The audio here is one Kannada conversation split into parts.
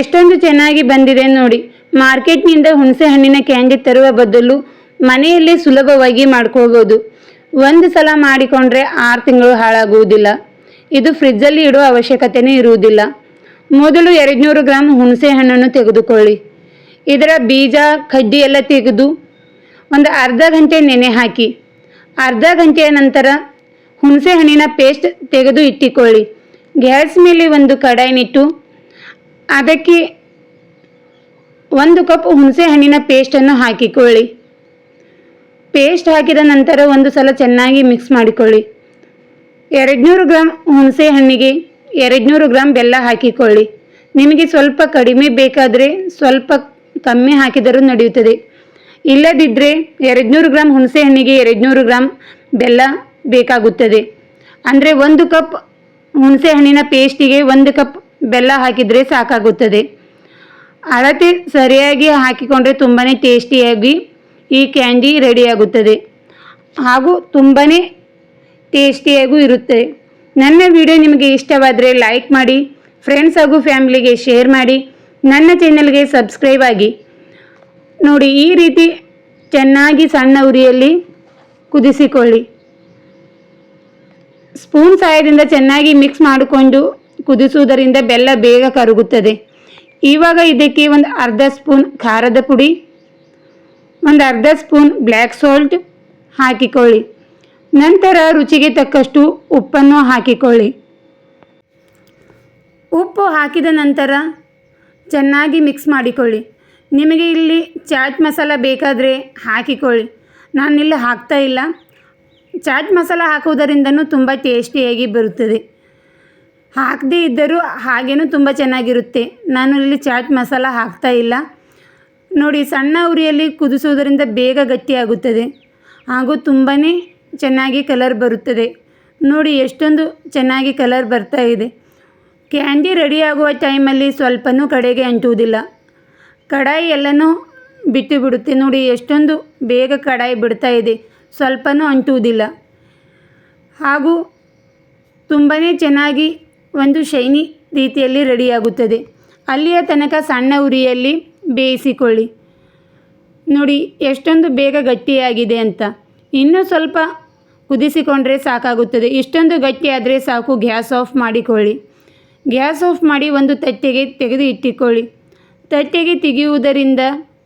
ಎಷ್ಟೊಂದು ಚೆನ್ನಾಗಿ ಬಂದಿದೆ ನೋಡಿ. ಮಾರ್ಕೆಟ್ನಿಂದ ಹುಣಸೆ ಹಣ್ಣಿನ ಕ್ಯಾಂಡಿ ತರುವ ಬದಲು ಮನೆಯಲ್ಲೇ ಸುಲಭವಾಗಿ ಮಾಡ್ಕೋಬೋದು. ಒಂದು ಸಲ ಮಾಡಿಕೊಂಡ್ರೆ ಆರು ತಿಂಗಳು ಹಾಳಾಗುವುದಿಲ್ಲ. ಇದು ಫ್ರಿಜ್ಜಲ್ಲಿ ಇಡುವ ಅವಶ್ಯಕತೆಯೇ ಇರುವುದಿಲ್ಲ. ಮೊದಲು ಎರಡುನೂರು ಗ್ರಾಮ್ ಹುಣಸೆ ಹಣ್ಣನ್ನು ತೆಗೆದುಕೊಳ್ಳಿ. ಇದರ ಬೀಜ, ಕಡ್ಡಿ ಎಲ್ಲ ತೆಗೆದು ಒಂದು ಅರ್ಧ ಗಂಟೆ ನೆನೆ ಹಾಕಿ. ಅರ್ಧ ಗಂಟೆಯ ನಂತರ ಹುಣಸೆ ಹಣ್ಣಿನ ಪೇಸ್ಟ್ ತೆಗೆದು ಇಟ್ಟುಕೊಳ್ಳಿ. ಗ್ಯಾಸ್ ಮೇಲೆ ಒಂದು ಕಡಾಯಿನಿಟ್ಟು ಅದಕ್ಕೆ ಒಂದು ಕಪ್ ಹುಣಸೆ ಹಣ್ಣಿನ ಪೇಸ್ಟನ್ನು ಹಾಕಿಕೊಳ್ಳಿ. ಪೇಸ್ಟ್ ಹಾಕಿದ ನಂತರ ಒಂದು ಸಲ ಚೆನ್ನಾಗಿ ಮಿಕ್ಸ್ ಮಾಡಿಕೊಳ್ಳಿ. ಎರಡುನೂರು ಗ್ರಾಮ್ ಹುಣಸೆ ಹಣ್ಣಿಗೆ ಎರಡುನೂರು ಗ್ರಾಮ್ ಬೆಲ್ಲ ಹಾಕಿಕೊಳ್ಳಿ. ನಿಮಗೆ ಸ್ವಲ್ಪ ಕಡಿಮೆ ಬೇಕಾದರೆ ಸ್ವಲ್ಪ ಕಮ್ಮಿ ಹಾಕಿದರೂ ನಡೆಯುತ್ತದೆ. ಇಲ್ಲದಿದ್ದರೆ ಎರಡುನೂರು ಗ್ರಾಮ್ ಹುಣಸೆ ಹಣ್ಣಿಗೆ ಎರಡುನೂರು ಗ್ರಾಮ್ ಬೆಲ್ಲ ಬೇಕಾಗುತ್ತದೆ. ಅಂದರೆ ಒಂದು ಕಪ್ ಹುಣಸೆ ಹಣ್ಣಿನ ಪೇಸ್ಟಿಗೆ ಒಂದು ಕಪ್ ಬೆಲ್ಲ ಹಾಕಿದರೆ ಸಾಕಾಗುತ್ತದೆ. ಅಳತೆ ಸರಿಯಾಗಿ ಹಾಕಿಕೊಂಡ್ರೆ ತುಂಬಾ ಟೇಸ್ಟಿಯಾಗಿ ಈ ಕ್ಯಾಂಡಿ ರೆಡಿಯಾಗುತ್ತದೆ. ಹಾಗೂ ತುಂಬಾ ಟೇಸ್ಟಿಯಾಗೂ ಇರುತ್ತೆ. ನನ್ನ ವಿಡಿಯೋ ನಿಮಗೆ ಇಷ್ಟವಾದರೆ ಲೈಕ್ ಮಾಡಿ, ಫ್ರೆಂಡ್ಸ್ ಹಾಗೂ ಫ್ಯಾಮಿಲಿಗೆ ಶೇರ್ ಮಾಡಿ, ನನ್ನ ಚಾನಲ್ಗೆ ಸಬ್ಸ್ಕ್ರೈಬ್ ಆಗಿ. ನೋಡಿ, ಈ ರೀತಿ ಚೆನ್ನಾಗಿ ಸಣ್ಣ ಉರಿಯಲ್ಲಿ ಕುದಿಸಿಕೊಳ್ಳಿ. ಸ್ಪೂನ್ ಸಹಾಯದಿಂದ ಚೆನ್ನಾಗಿ ಮಿಕ್ಸ್ ಮಾಡಿಕೊಂಡು ಕುದಿಸುವುದರಿಂದ ಬೆಲ್ಲ ಬೇಗ ಕರಗುತ್ತದೆ. ಇವಾಗ ಇದಕ್ಕೆ ಒಂದು ಅರ್ಧ ಸ್ಪೂನ್ ಖಾರದ ಪುಡಿ, ಒಂದು ಅರ್ಧ ಸ್ಪೂನ್ ಬ್ಲ್ಯಾಕ್ ಸಾಲ್ಟ್ ಹಾಕಿಕೊಳ್ಳಿ. ನಂತರ ರುಚಿಗೆ ತಕ್ಕಷ್ಟು ಉಪ್ಪನ್ನು ಹಾಕಿಕೊಳ್ಳಿ. ಉಪ್ಪು ಹಾಕಿದ ನಂತರ ಚೆನ್ನಾಗಿ ಮಿಕ್ಸ್ ಮಾಡಿಕೊಳ್ಳಿ. ನಿಮಗೆ ಇಲ್ಲಿ ಚಾಟ್ ಮಸಾಲ ಬೇಕಾದರೆ ಹಾಕಿಕೊಳ್ಳಿ. ನಾನಿಲ್ಲಿ ಹಾಕ್ತಾ ಇಲ್ಲ. ಚಾಟ್ ಮಸಾಲ ಹಾಕುವುದರಿಂದನೂ ತುಂಬ ಟೇಸ್ಟಿಯಾಗಿ ಬರುತ್ತದೆ. ಹಾಕದೇ ಇದ್ದರೂ ಹಾಗೇನೂ ತುಂಬ ಚೆನ್ನಾಗಿರುತ್ತೆ. ನಾನು ಇಲ್ಲಿ ಚಾಟ್ ಮಸಾಲ ಹಾಕ್ತಾ ಇಲ್ಲ. ನೋಡಿ, ಸಣ್ಣ ಉರಿಯಲ್ಲಿ ಕುದಿಸುವುದರಿಂದ ಬೇಗ ಗಟ್ಟಿಯಾಗುತ್ತದೆ. ಹಾಗೂ ತುಂಬಾ ಚೆನ್ನಾಗಿ ಕಲರ್ ಬರುತ್ತದೆ. ನೋಡಿ, ಎಷ್ಟೊಂದು ಚೆನ್ನಾಗಿ ಕಲರ್ ಬರ್ತಾ ಇದೆ. ಕ್ಯಾಂಡಿ ರೆಡಿಯಾಗುವ ಟೈಮಲ್ಲಿ ಸ್ವಲ್ಪನೂ ಕಡೆಗೆ ಅಂಟುವುದಿಲ್ಲ. ಕಡಾಯಿ ಎಲ್ಲನೂ ಬಿಟ್ಟು ಬಿಡುತ್ತೆ ನೋಡಿ, ಎಷ್ಟೊಂದು ಬೇಗ ಕಡಾಯಿ ಬಿಡ್ತಾ ಇದೆ. ಸ್ವಲ್ಪನೂ ಅಂಟುವುದಿಲ್ಲ. ಹಾಗೂ ತುಂಬಾ ಚೆನ್ನಾಗಿ ಒಂದು ಶೈನಿ ರೀತಿಯಲ್ಲಿ ರೆಡಿಯಾಗುತ್ತದೆ. ಅಲ್ಲಿಯ ತನಕ ಸಣ್ಣ ಉರಿಯಲ್ಲಿ ಬೇಯಿಸಿಕೊಳ್ಳಿ. ನೋಡಿ, ಎಷ್ಟೊಂದು ಬೇಗ ಗಟ್ಟಿಯಾಗಿದೆ ಅಂತ. ಇನ್ನೂ ಸ್ವಲ್ಪ ಕುದಿಸಿಕೊಂಡ್ರೆ ಸಾಕಾಗುತ್ತದೆ. ಇಷ್ಟೊಂದು ಗಟ್ಟಿಯಾದರೆ ಸಾಕು, ಗ್ಯಾಸ್ ಆಫ್ ಮಾಡಿಕೊಳ್ಳಿ. ಗ್ಯಾಸ್ ಆಫ್ ಮಾಡಿ ಒಂದು ತಟ್ಟೆಗೆ ತೆಗೆದು ಇಟ್ಟುಕೊಳ್ಳಿ. ತಟ್ಟೆಗೆ ತೆಗೆಯುವುದರಿಂದ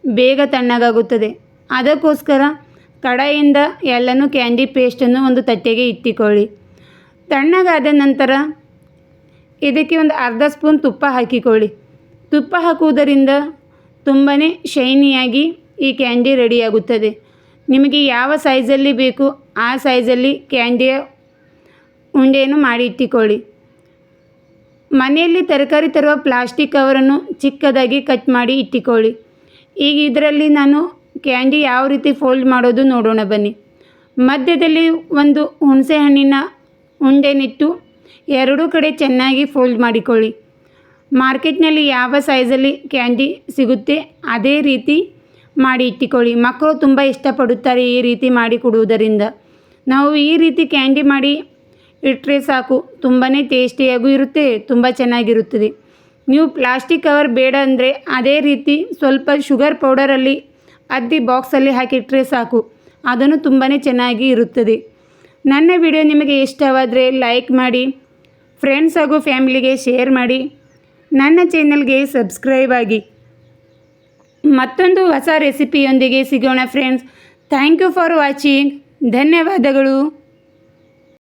ಬೇಗ ತಣ್ಣಗಾಗುತ್ತದೆ. ಅದಕ್ಕೋಸ್ಕರ ಕಡಾಯಿಂದ ಎಲ್ಲನೂ ಕ್ಯಾಂಡಿ ಪೇಸ್ಟನ್ನು ಒಂದು ತಟ್ಟೆಗೆ ಇಟ್ಟುಕೊಳ್ಳಿ. ತಣ್ಣಗಾದ ನಂತರ ಇದಕ್ಕೆ ಒಂದು ಅರ್ಧ ಸ್ಪೂನ್ ತುಪ್ಪ ಹಾಕಿಕೊಳ್ಳಿ. ತುಪ್ಪ ಹಾಕುವುದರಿಂದ ತುಂಬಾ ಶೈನಿಯಾಗಿ ಈ ಕ್ಯಾಂಡಿ ರೆಡಿಯಾಗುತ್ತದೆ. ನಿಮಗೆ ಯಾವ ಸೈಜಲ್ಲಿ ಬೇಕು ಆ ಸೈಜಲ್ಲಿ ಕ್ಯಾಂಡಿಯ ಉಂಡೆಯನ್ನು ಮಾಡಿ ಇಟ್ಟುಕೊಳ್ಳಿ ಮನೆಯಲ್ಲಿ ತರಕಾರಿ ತರುವ ಪ್ಲಾಸ್ಟಿಕ್ ಕವರನ್ನು ಚಿಕ್ಕದಾಗಿ ಕಟ್ ಮಾಡಿ ಇಟ್ಟುಕೊಳ್ಳಿ. ಈಗ ಇದರಲ್ಲಿ ನಾನು ಕ್ಯಾಂಡಿ ಯಾವ ರೀತಿ ಫೋಲ್ಡ್ ಮಾಡೋದು ನೋಡೋಣ ಬನ್ನಿ. ಮಧ್ಯದಲ್ಲಿ ಒಂದು ಹುಣಸೆ ಹಣ್ಣಿನ ಉಂಡೆನಿಟ್ಟು ಎರಡೂ ಕಡೆ ಚೆನ್ನಾಗಿ ಫೋಲ್ಡ್ ಮಾಡಿಕೊಳ್ಳಿ. ಮಾರ್ಕೆಟ್ನಲ್ಲಿ ಯಾವ ಸೈಜಲ್ಲಿ ಕ್ಯಾಂಡಿ ಸಿಗುತ್ತೆ ಅದೇ ರೀತಿ ಮಾಡಿ ಇಟ್ಟುಕೊಳ್ಳಿ. ಮಕ್ಕಳು ತುಂಬ ಇಷ್ಟಪಡುತ್ತಾರೆ ಈ ರೀತಿ ಮಾಡಿ ಕೊಡುವುದರಿಂದ. ನಾವು ಈ ರೀತಿ ಕ್ಯಾಂಡಿ ಮಾಡಿ ಇಟ್ಟರೆ ಸಾಕು. ತುಂಬಾ ಟೇಸ್ಟಿಯಾಗೂ ಇರುತ್ತೆ, ತುಂಬ ಚೆನ್ನಾಗಿರುತ್ತದೆ. ನೀವು ಪ್ಲಾಸ್ಟಿಕ್ ಕವರ್ ಬೇಡ ಅಂದರೆ ಅದೇ ರೀತಿ ಸ್ವಲ್ಪ ಶುಗರ್ ಪೌಡರಲ್ಲಿ ಅದ್ದಿ ಬಾಕ್ಸಲ್ಲಿ ಹಾಕಿಟ್ಟರೆ ಸಾಕು. ಅದನ್ನು ತುಂಬಾ ಚೆನ್ನಾಗಿ ಇರುತ್ತದೆ. ನನ್ನ ವಿಡಿಯೋ ನಿಮಗೆ ಇಷ್ಟವಾದರೆ ಲೈಕ್ ಮಾಡಿ ಫ್ರೆಂಡ್ಸ್ ಹಾಗೂ ಫ್ಯಾಮಿಲಿಗೆ ಶೇರ್ ಮಾಡಿ, ನನ್ನ ಚಾನಲ್ಗೆ ಸಬ್ಸ್ಕ್ರೈಬ್ ಆಗಿ. ಮತ್ತೊಂದು ಹೊಸ ರೆಸಿಪಿಯೊಂದಿಗೆ ಸಿಗೋಣ friends thank you for watching ಧನ್ಯವಾದಗಳು.